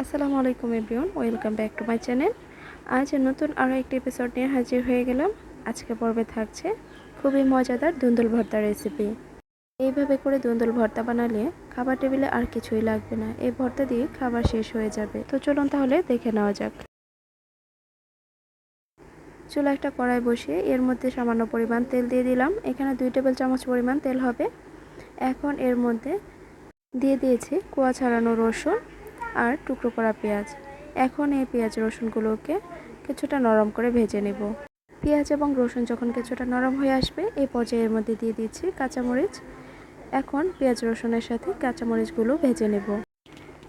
আসসালামু আলাইকুম everyone, welcome back to my channel. আজ নতুন আরও একটি এপিসোড নিয়ে হাজির হয়ে গেলাম। আজকে পর্বে থাকছে খুবই মজাদার দুন্দুল ভর্তা রেসিপি এইভাবে করে দুন্দুল ভর্তা বানালে খাবার টেবিলে আর কিছুই লাগবে না। এই ভর্তা দিয়ে খাবার শেষ হয়ে যাবে। তো চলুন তাহলে দেখে নেওয়া যাক। চুলা একটা কড়াই বসিয়ে এর মধ্যে সামান্য পরিমাণ তেল দিয়ে দিলাম। এখানে দুই টেবিল চামচ পরিমাণ তেল হবে। এখন এর মধ্যে দিয়ে দিয়েছি কুয়া ছাড়ানো রসুন। আর টুকরো করা পেঁয়াজ। এখন এই পেঁয়াজ রসুনগুলোকে কিছুটা নরম করে ভেজে নেব। পেঁয়াজ এবং রসুন যখন কিছুটা নরম হয়ে আসবে, এই পর্যায়ের মধ্যে দিয়ে দিচ্ছি কাঁচামরিচ। এখন পেঁয়াজ রসুনের সাথে কাঁচামরিচগুলো ভেজে নেব।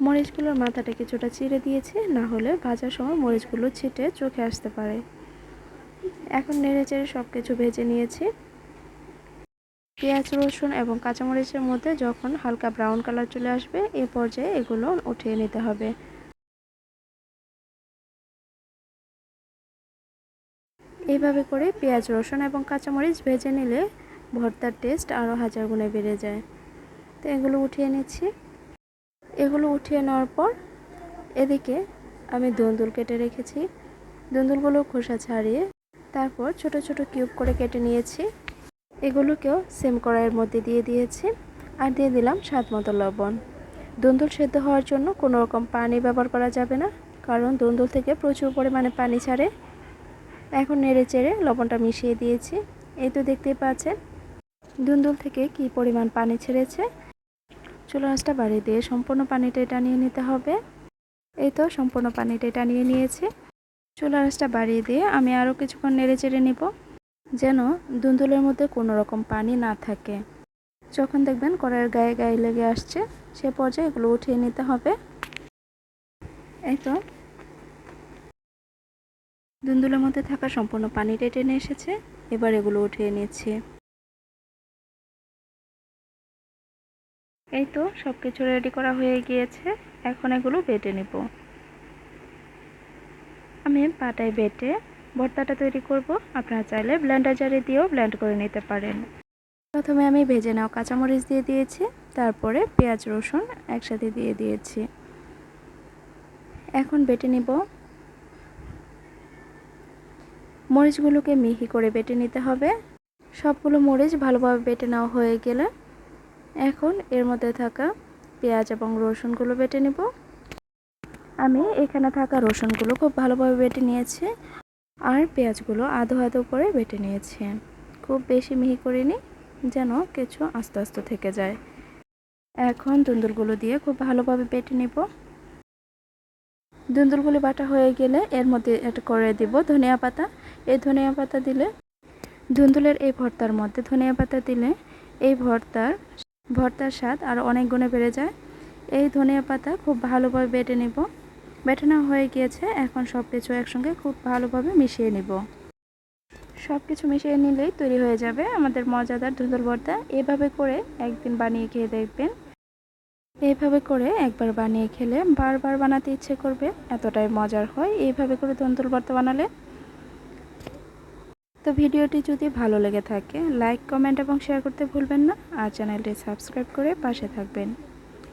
মরিচগুলোর মাথাটা কিছুটা চিড়ে দিয়েছি, না হলে ভাজার সময় মরিচগুলো ছিটে চোখে আসতে পারে। এখন নেড়ে চেড়ে সব কিছু ভেজে নিয়েছি। পেঁয়াজ, রসুন এবং কাঁচামরিচের মধ্যে যখন হালকা ব্রাউন কালার চলে আসবে, এ পর্যায়ে এগুলো উঠিয়ে নিতে হবে। এইভাবে করে পেঁয়াজ, রসুন এবং কাঁচামরিচ ভেজে নিলে ভর্তার টেস্ট আরও হাজার গুণে বেড়ে যায়। তো এগুলো উঠিয়ে নিচ্ছি। এগুলো উঠিয়ে নেওয়ার পর এদিকে আমি দুন্দুল কেটে রেখেছি। দুন্দুলগুলো খোসা ছাড়িয়ে তারপর ছোট ছোট কিউব করে কেটে নিয়েছি। এগুলোকেও সেম কড়াইয়ের মধ্যে দিয়ে দিয়েছি আর দিয়ে দিলাম স্বাদ মতো লবণ। দুন্দুল সেদ্ধ হওয়ার জন্য কোনো রকম পানি ব্যবহার করা যাবে না, কারণ দুন্দুল থেকে প্রচুর পরিমাণে পানি ছাড়ে। এখন নেড়ে চেড়ে লবণটা মিশিয়ে দিয়েছি। এই তো দেখতেই পাচ্ছেন দুন্দুল থেকে কি পরিমাণ পানি ছেড়েছে। চুলা আঁচটা বাড়িয়ে দিয়ে সম্পূর্ণ পানিটা টানিয়ে নিতে হবে। এই তো সম্পূর্ণ পানিটা টানিয়ে নিয়েছি। চুলা আঁচটা বাড়িয়ে দিয়ে আমি আরও কিছুক্ষণ নেড়ে চেড়ে নিব। যেন দুন্দুলের মধ্যে কোনো রকম পানি না থাকে। যখন দেখবেন কড়াইয়ের গায়ে গায়ে লেগে আসছে, সে পর্যায়ে এগুলো উঠিয়ে নিতে হবে। এই তো। দুন্দুলের মধ্যে থাকা সম্পূর্ণ পানিটা টেনে এসেছে, এবার এগুলো উঠিয়ে নিচ্ছি। এই তো সব কিছু রেডি করা হয়ে গিয়েছে। এখন এগুলো বেটে নেব। আমি পাটায় বেটে ভর্তাটা তৈরি করব। আপনারা চাইলে ব্লেন্ডার জারে দিয়েও ব্লেন্ড করে নিতে পারেন। প্রথমে আমি ভেজে নেওয়া কাঁচামরিচ দিয়ে দিয়েছি, তারপরে পেঁয়াজ, রসুন একসাথে দিয়ে দিয়েছি। এখন বেটে নিব। মরিচগুলোকে মিহি করে বেটে নিতে হবে। সবগুলো মরিচ ভালোভাবে বেটে নেওয়া হয়ে গেলে এখন এর মধ্যে থাকা পেঁয়াজ এবং রসুনগুলো বেটে নেব। আমি এখানে থাকা রসুনগুলো খুব ভালোভাবে বেটে নিয়েছি। আর পেঁয়াজগুলো আধো আধো করে বেটে নিয়েছি। খুব বেশি মিহি করিনি, যেন কিছু আস্তে আস্তে থেকে যায়। এখন দুন্দুলগুলো দিয়ে খুব ভালোভাবে বেটে নেব। দুন্দুলগুলি বাটা হয়ে গেলে এর মধ্যে এটা করে দিব ধনিয়া পাতা। এই ধনিয়া পাতা দিলে ধুন্দুলের এই ভর্তার মধ্যে ধনিয়া পাতা দিলে এই ভর্তার ভর্তার স্বাদ আরও অনেক গুণে বেড়ে যায়। এই ধনিয়া পাতা খুব ভালোভাবে বেটে নেব। বেটে হয়ে গিয়েছে, এখন সব কিছু একসঙ্গে খুব ভালোভাবে মিশিয়ে নিব। সব কিছু মিশিয়ে নিলেই তৈরি হয়ে যাবে আমাদের মজাদার ধুন্দুল ভর্তা এভাবে করে একদিন বানিয়ে খেয়ে দেখবেন। এইভাবে করে একবার বানিয়ে খেলে বারবার বানাতে ইচ্ছে করবে, এতটাই মজার হয় এইভাবে করে ধুন্দুল ভর্তা বানালে। তো ভিডিওটি যদি ভালো লেগে থাকে, লাইক, কমেন্ট এবং শেয়ার করতে ভুলবেন না। আর চ্যানেলটি সাবস্ক্রাইব করে পাশে থাকবেন।